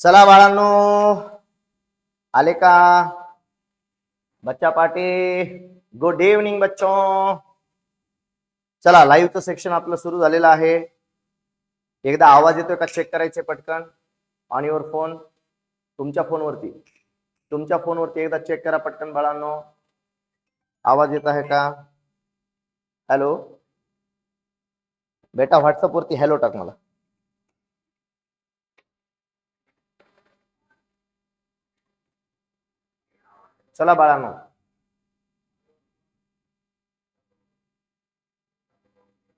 चला बाळांनो आले का? बच्चा पाटी गुड इव्हनिंग बच्चो. चला लाईव्हचं सेक्शन आपलं सुरू झालेलं आहे. एकदा आवाज येतोय का चेक करायचे पटकन? ऑन युअर फोन तुमच्या फोनवरती. तुमच्या फोनवरती एकदा चेक करा पटकन बाळांनो. आवाज येत आहे का? हॅलो बेटा व्हॉट्सअप वरती हॅलो टाक मला. चला बाळांनो.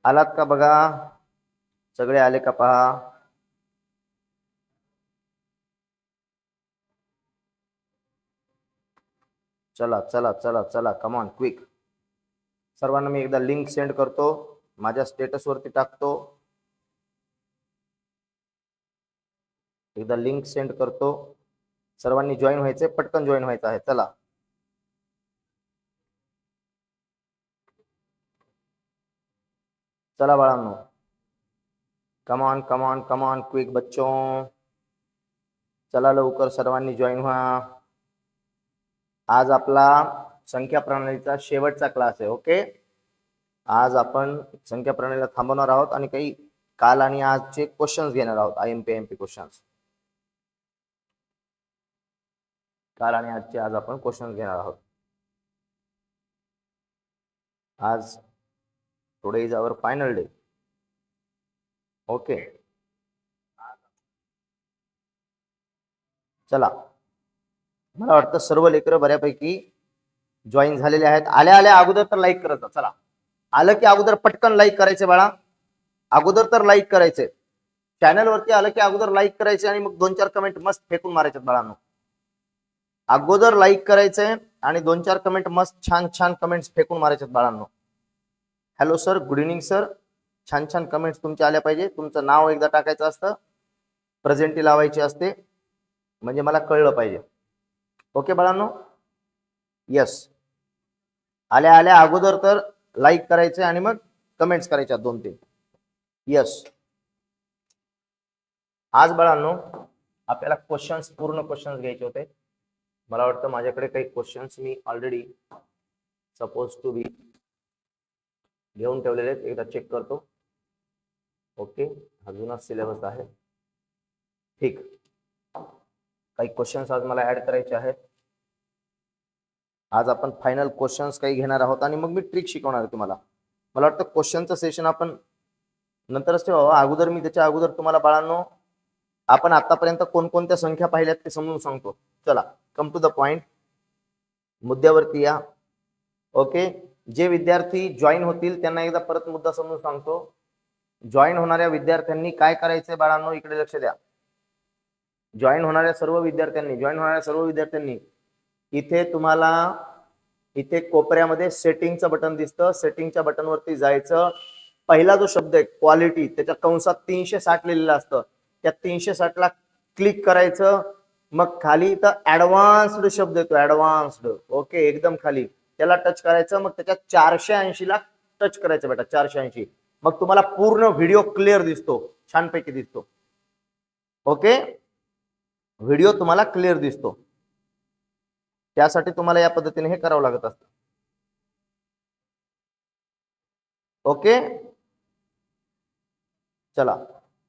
आलात का बघा? सगळे आले का पहा? चला चला चला चला कमॉन क्विक सर्वांना मी एकदा लिंक सेंड करतो. माझ्या स्टेटसवरती टाकतो. एकदा लिंक सेंड करतो. सर्वांनी जॉईन व्हायचे पटकन जॉईन व्हायचं आहे. चला. चला बाळांनो. कमान कमान कमान क्विक बच्चो. चला लवकर सर्वांनी जॉईन व्हा. आज आपला संख्या प्रणालीचा शेवटचा क्लास आहे ओके आज आपण संख्या प्रणालीला थांबवणार आहोत आणि काही काल आणि आजचे क्वेश्चन्स घेणार आहोत I M P M P questions काल आणि आजचे आज आपण क्वेश्चन घेणार आहोत. आज today is our final day okay चला. मला वाटतं सर्व लेकरं बऱ्यापैकी जॉईन झालेले आहेत. आल्या आल्या अगोदर तर लाईक करत चला. आलं की अगोदर पटकन लाईक करायचे बाळा. अगोदर तर लाईक करायचे. चॅनलवरती आलं की अगोदर लाईक करायचे आणि मग दोन चार कमेंट मस्त फेकून मारायचे बाळांनो. अगोदर लाईक करायचंय आणि दोन चार कमेंट मस्त छान छान कमेंट्स फेकून मारायचे बाळांनो. Hello sir good evening sir छान छान कमेंट्स तुमच्या आल्या पाहिजे. तुमचं नाव एकदा टाकायचं असतं. प्रेझेंटी लावायची असते. म्हणजे मला कळलं पाहिजे. ओके बाळांनो? येस आल्या आल्या अगोदर तर लाईक करायचे आणि मग कमेंट्स करायच्या दोन तीन यस आज बाळांनो आपल्याला क्वेश्चन्स पूर्ण क्वेश्चन्स घ्यायचे होते. मला वाटतं माझ्याकडे काही क्वेश्चन्स मी ऑलरेडी सपोज टू बी घेऊन ठेवलेले आहेत. एकदा चेक करतो. ओके अजूनच सिलेबस आहे. ठीक. काही क्वेश्चन्स आज मला ऍड करायचे आहेत. आज आपण फायनल क्वेश्चन्स काही घेणार आहोत आणि मग मी ट्रिक शिकवणार आहे तुम्हाला. मला वाटतं क्वेश्चनचं सेशन आपण नंतरच ठेवा हो, अगोदर मी त्याच्या अगोदर तुम्हाला बाळांनो आपण आतापर्यंत कोणकोणत्या संख्या पाहिल्यात ते समजून सांगतो. चला कम टू द पॉइंट मुद्द्यावरती या. ओके जे विद्यार्थी जॉईन होतील त्यांना एकदा परत मुद्दा समजून सांगतो. जॉईन होणाऱ्या विद्यार्थ्यांनी काय करायचंय बाळांनो इकडे लक्ष द्या. जॉईन होणाऱ्या सर्व विद्यार्थ्यांनी जॉईन होणाऱ्या सर्व विद्यार्थ्यांनी इथे तुम्हाला इथे कोपऱ्यामध्ये सेटिंगचं बटन दिसतं. सेटिंगच्या बटनवरती जायचं. पहिला जो शब्द आहे क्वालिटी त्याच्या कंसात तीनशे साठ लिहिलेलं असतं. त्या तीनशे साठला क्लिक करायचं. मग खाली इथं ऍडव्हान्स्ड शब्द येतो ऍडव्हान्स्ड ओके एकदम खाली. त्याला टच करायचं. मग त्याच्या चारशे ऐंशी ला टच करायचं बेटा चारशे ऐंशी. मग तुम्हाला पूर्ण व्हिडिओ क्लिअर दिसतो. छानपैकी दिसतो. ओके व्हिडिओ तुम्हाला क्लिअर दिसतो. त्यासाठी तुम्हाला या पद्धतीने हे करावं लागत असतं. ओके? चला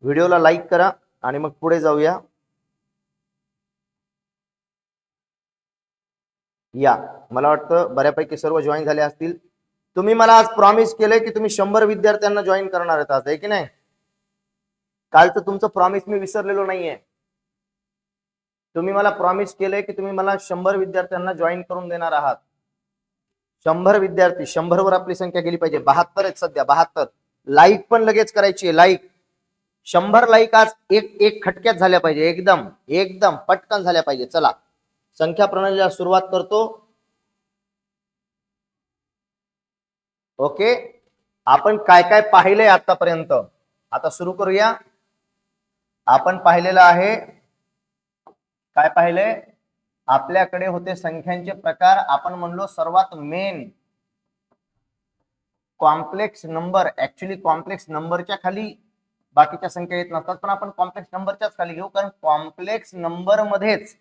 व्हिडिओला लाईक करा आणि मग पुढे जाऊया. या मला वाटतं बऱ्यापैकी सर्व जॉईन झाले असतील. तुम्ही मला आज प्रॉमिस केलंय की तुम्ही शंभर विद्यार्थ्यांना जॉईन करणार आहेत आज आहे की नाही? कालचं तुमचं प्रॉमिस मी विसरलेलो नाहीये. तुम्ही मला प्रॉमिस केलंय की तुम्ही मला शंभर विद्यार्थ्यांना जॉईन करून देणार आहात. शंभर विद्यार्थी शंभर वर आपली संख्या गेली पाहिजे. बहात्तर आहेत सध्या बहात्तर. लाईक पण लगेच करायची लाईक शंभर लाईक आज एक एक खटक्यात झाल्या पाहिजे एकदम एकदम पटकन झाल्या पाहिजे. चला संख्या प्रणालीला सुरुवात करतो. ओके? आपण काय काय पाहिलंय आतापर्यंत? आता सुरू करूया. आपण पाहिलेलं आहे काय पाहिलंय आपल्याकडे होते संख्यांचे प्रकार. आपण म्हणलो सर्वात main complex number actually complex नंबरच्या खाली बाकीच्या संख्या येत नसतात पण आपण कॉम्प्लेक्स नंबरच्याच खाली घेऊ. कारण कॉम्प्लेक्स नंबर मध्येच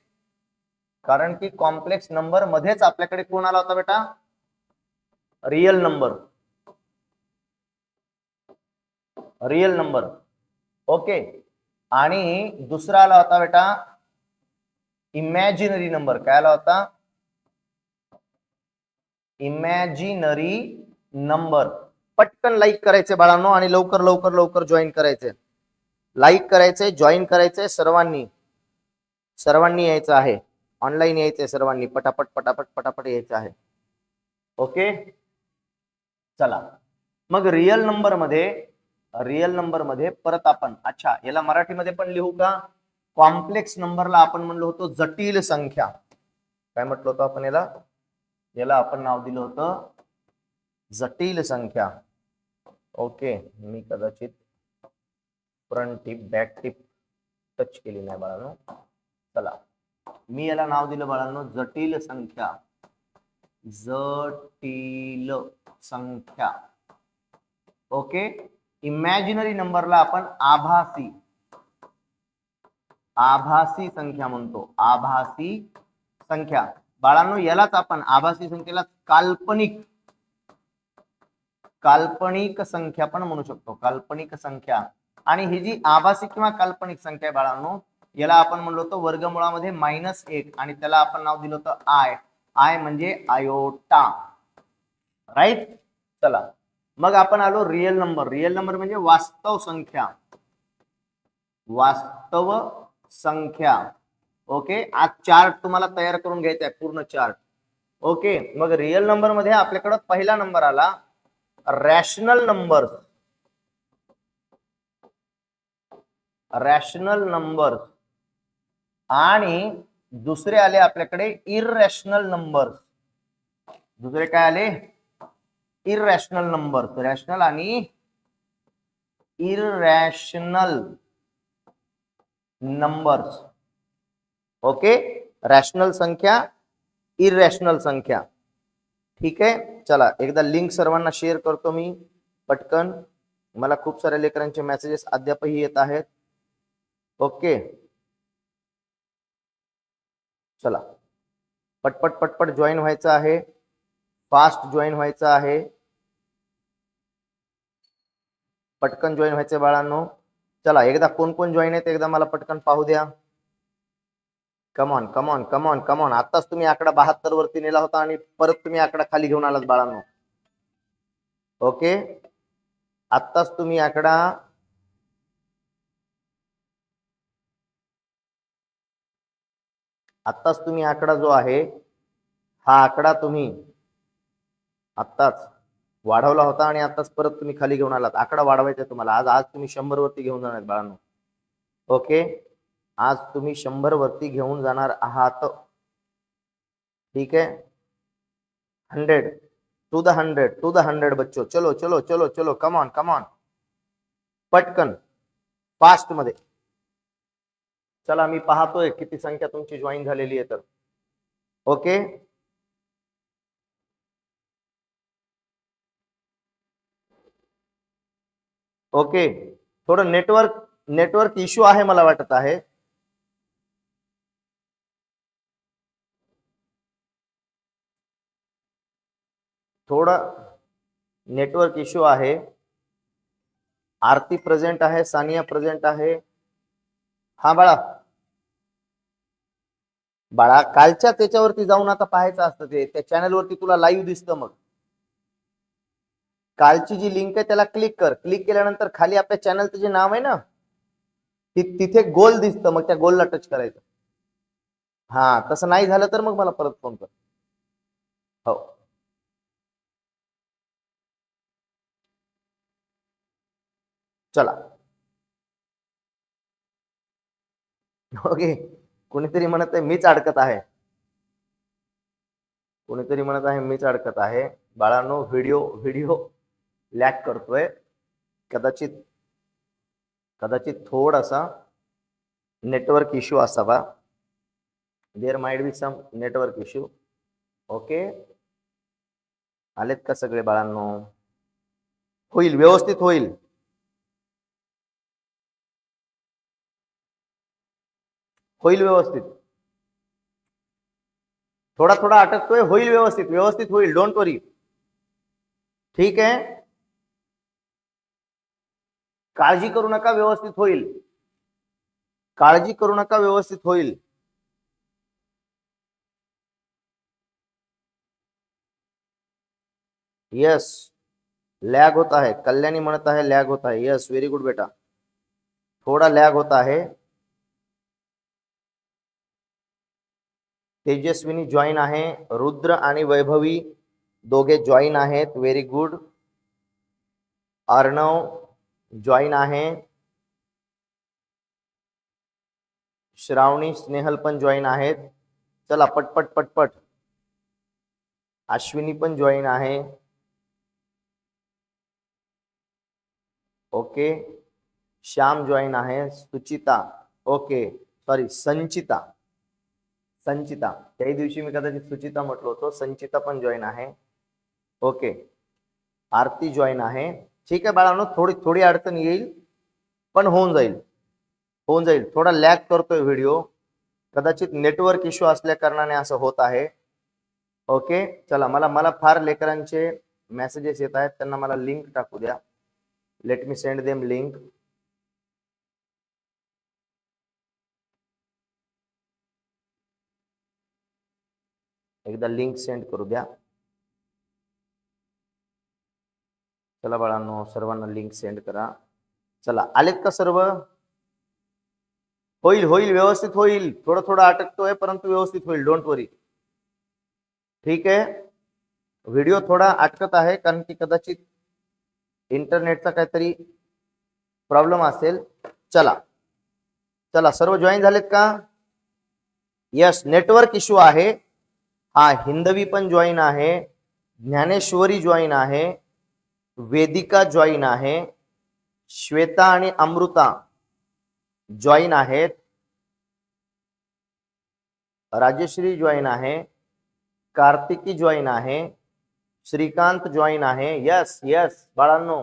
कारण की कॉम्प्लेक्स नंबर मध्येच आपल्याकडे कोण आला होता बेटा? Real number real number okay आणि दुसरा आला होता बेटा इमॅजिनरी नंबर काय आला होता? इमॅजिनरी नंबर पटकन लाईक करायचे बाळांनो आणि लवकर लवकर लवकर जॉईन करायचे. लाईक करायचे जॉईन करायचे सर्वांनी. सर्वांनी यायचं आहे. ऑनलाईन यायचंय सर्वांनी. पटापट पटापट पटापट यायचं आहे. ओके चला. मग रिअल नंबरमध्ये रिअल नंबरमध्ये परत आपण अच्छा याला मराठीमध्ये पण लिहू का? कॉम्प्लेक्स नंबरला आपण म्हणलो होतो जटिल संख्या. काय म्हटलं होतं आपण याला? याला आपण नाव दिलं होतं जटिल संख्या. ओके मी कदाचित front tip back tip touch केली नाही बाळांनो. चला मी याला नाव दिलं बाळांनो जटिल संख्या. जटिल संख्या. ओके इमॅजिनरी नंबरला आपण आभासी आभासी संख्या म्हणतो. आभासी संख्या. बाळांनो यालाच आपण आभासी संख्येला काल्पनिक काल्पनिक संख्या पण म्हणू शकतो. काल्पनिक संख्या. आणि ही जी आभासी किंवा काल्पनिक संख्या आहे बाळांनो याला आपण म्हणलो होतो वर्गमुळामध्ये मायनस एक आणि त्याला आपण नाव दिलं होतं आय आय म्हणजे आयोटा. राईट चला. मग आपण आलो रिअल नंबर रिअल नंबर म्हणजे वास्तव संख्या. वास्तव संख्या. ओके आज चार्ट तुम्हाला तयार करून घ्यायचा आहे पूर्ण चार्ट ओके मग रिअल नंबरमध्ये आपल्याकडं पहिला नंबर आला. रॅशनल नंबर रॅशनल नंबर आणि दुसरे आले आपल्याकडे इरॅशनल नंबर दुसरे काय आले? इररॅशनल नंबर रॅशनल आणि इरॅशनल नंबर्स ओके रॅशनल संख्या इरॅशनल संख्या. ठीक आहे? चला एकदा लिंक सर्वांना शेअर करतो मी. पटकन. मला खूप साऱ्या लेकरांचे मेसेजेस अद्यापही येत आहेत. ओके चला. पटपट पटपट जॉईन व्हायचं आहे. फास्ट जॉईन व्हायचं आहे. पटकन जॉईन व्हायचे बाळांनो. चला एकदा कोण कोण जॉईन आहेत एकदा मला पटकन पाहू द्या. कमॉन कमॉन कमॉन कमॉन आताच तुम्ही आकडा बहात्तर वरती नेला होता आणि परत तुम्ही आकडा खाली घेऊन आलात बाळांनो. ओके आत्ताच तुम्ही आकडा आत्ताच तुम्ही आकडा जो आहे हा आकडा तुम्ही आत्ताच वाढवला होता आणि आताच परत तुम्ही खाली घेऊन आलात. आकडा वाढवायचा तुम्हाला. आज आज तुम्ही शंभर वरती घेऊन जाणार बाळांनो. ओके? आज तुम्ही शंभर वरती घेऊन जाणार आहात. ठीक है hundred. To the hundred to the hundred बच्चो. चलो चलो चलो चलो. कमॉन कमॉन पटकन. फास्टमध्ये. चला मी पाहतोय किती संख्या तुमची जॉईन झालेली आहे तर. ओके? ओके. थोडं नेटवर्क नेटवर्क इश्यू आहे मला वाटत आहे. थोडा नेटवर्क इश्यू आहे. आरती प्रेझेंट आहे सानिया प्रेझेंट आहे. हा बाळा. बाळा कालच्या त्याच्यावरती जाऊन आता पाहायचं असतं ते. त्या चॅनलवरती तुला लाईव्ह दिसतं मग. कालची जी लिंक आहे त्याला क्लिक कर. क्लिक केल्यानंतर खाली आपल्या चॅनलचं जे नाव आहे ना तिथे गोल दिसतं. मग त्या गोलला टच करायचं. हा तसं नाही झालं तर मग मला परत फोन कर. हो. चला. ओके. कोणीतरी म्हणत आहे मीच अडकत आहे. कोणीतरी म्हणत आहे मीच अडकत आहे. बाळांनो व्हिडिओ व्हिडिओ लॅक करतोय. कदाचित कदाचित थोडासा नेटवर्क इश्यू असावा. There might be some network issue okay आलेत का सगळे बाळांनो? होईल व्यवस्थित होईल. होईल व्यवस्थित. थोडा थोडा अटकतोय होईल व्यवस्थित. व्यवस्थित होईल डोंट वरी ठीक आहे? काळजी करू नका, व्यवस्थित होईल. काळजी करू नका, व्यवस्थित होईल. यस लॅग होता है कल्याणी म्हणत आहे लॅग होता है यस व्हेरी गुड बेटा. थोडा लॅग होता है तेजस्विनी जॉईन आहे. रुद्र आणि वैभवी दोघे जॉईन आहेत. व्हेरी गुड अर्णव जॉईन आहे. श्रावणी, स्नेहल जॉईन आहेत. चला, पटपट पटपट. अश्विनी पण आहे. ओके. श्याम जॉईन आहे. सुचिता, ओके. सॉरी संचिता. संचिता. त्याही दिवशी मी कदाचित सुचिता म्हटलो होतो. संचिता पण आहे. ओके. आरती जॉईन आहे. ठीक आहे बाळांनो थोडी थोडी अडचण येईल पण होऊन जाईल. होऊन जाईल. थोडा लॅग करतोय व्हिडिओ कदाचित नेटवर्क इश्यू असल्या कारणाने असं होत आहे. ओके चला मला मला फार लेकरांचे मेसेजेस येत आहेत. त्यांना मला लिंक टाकू द्या. Let me send them link एकदा लिंक सेंड करू द्या. चला बाळांनो सर्वांना लिंक सेंड करा. चला आलेत का सर्व? होईल होईल व्यवस्थित होईल. थोडं थोडं अटकतोय परंतु व्यवस्थित होईल. डोंट वरी ठीक आहे? व्हिडिओ थोडा अटकत आहे कारण की कदाचित इंटरनेटचा काहीतरी प्रॉब्लेम असेल. चला. चला सर्व जॉईन झालेत का? यस नेटवर्क इश्यू आहे. हा हिंदवी पण जॉईन आहे. ज्ञानेश्वरी जॉईन आहे. वेदिका जॉईन आहे श्वेता आणि अमृता जॉईन आहेत राजश्री जॉईन आहे कार्तिकी जॉईन आहे श्रीकांत जॉईन आहे. यस यस बाळांनो.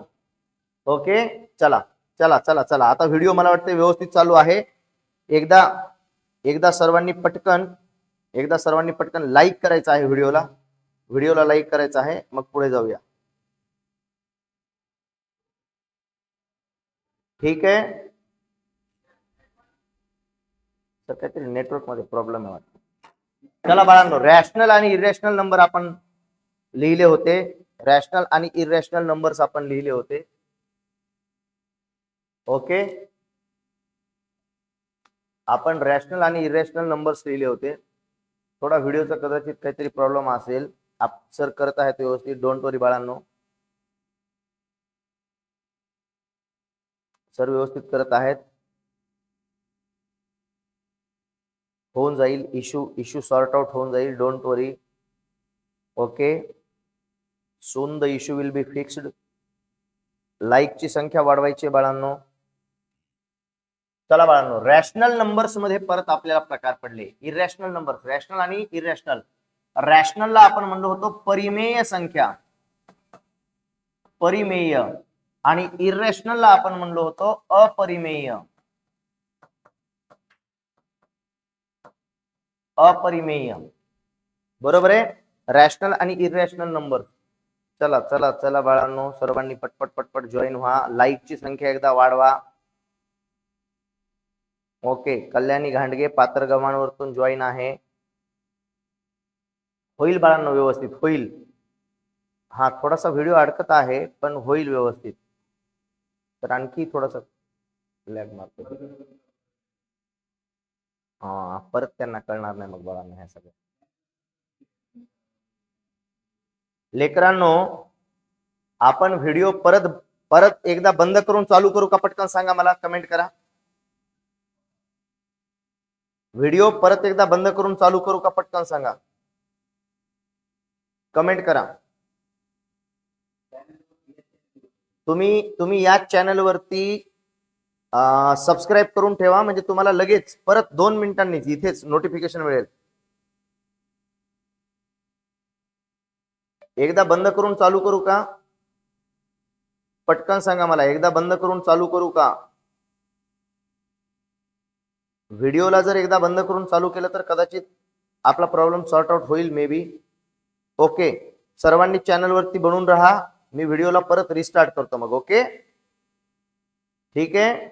ओके चला चला चला चला. आता व्हिडिओ मला वाटतं व्यवस्थित चालू आहे. एकदा एकदा सर्वांनी पटकन एकदा सर्वांनी पटकन लाईक करायचं आहे व्हिडिओला व्हिडिओला लाईक करायचं आहे मग पुढे जाऊया. ठीक आहे. तर काहीतरी नेटवर्कमध्ये प्रॉब्लेम आहे वाटतं. चला बाळांनो रॅशनल आणि इरेशनल नंबर आपण लिहिले होते. रॅशनल आणि इरेशनल नंबर्स आपण लिहिले होते. ओके आपण रॅशनल आणि इरेशनल नंबर्स लिहिले होते. थोडा व्हिडिओचा कदाचित काहीतरी प्रॉब्लेम असेल. आप सर करत आहेत व्यवस्थित. डोंट वरी बाळांनो. सर व्यवस्थित करत आहेत. होऊन जाईल इश्यू इश्यू सॉर्ट आउट होऊन जाईल don't worry. Okay. Soon the issue will be fixed. लाईकची संख्या वाढवायची बाळांनो. चला बाळांनो रॅशनल नंबर्समध्ये परत आपल्याला प्रकार पडले. इरॅशनल नंबर रॅशनल आणि इरॅशनल रॅशनलला आपण म्हणलो होतो परिमेय संख्या. परिमेय. आणि इरेशनलला आपण म्हणलो होतो अपरिमेय. अपरिमेय. बरोबर आहे? रॅशनल आणि इरेशनल नंबर चला चला चला बाळांनो सर्वांनी पटपट पटपट जॉईन व्हा. लाईकची संख्या एकदा वाढवा. ओके कल्याणी घांडगे पात्र गव्हाणवरतून जॉईन आहे. होईल बाळांनो व्यवस्थित होईल. हा थोडासा व्हिडिओ अडकत आहे पण होईल व्यवस्थित. तर आणखी थोडस लॅग मारतो हा परत त्यांना कळणार नाही मग बाळांना ह्या सगळ्या लेकरांनो आपण व्हिडिओ परत परत एकदा बंद करून चालू करू का पटकन सांगा मला? कमेंट करा. व्हिडिओ परत एकदा बंद करून चालू करू का पटकन सांगा? कमेंट करा. तुम्ही तुम्ही या चॅनलवरती सबस्क्राईब करून ठेवा म्हणजे तुम्हाला लगेच परत दोन मिनिटांनीच इथेच नोटिफिकेशन मिळेल. एकदा बंद करून चालू करू का? पटकन सांगा मला एकदा बंद करून चालू करू का? व्हिडिओला जर एकदा बंद करून चालू केलं तर कदाचित आपला प्रॉब्लेम सॉर्ट आउट होईल मे बी ओके सर्वांनी चॅनलवरती बनून राहा. मी व्हिडिओला परत रिस्टार्ट करतो मग ओके ठीक आहे?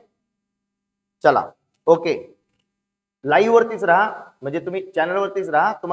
चला ओके लाईव्ह वरतीच राहा म्हणजे तुम्ही चॅनलवरतीच राहा तुम्हाला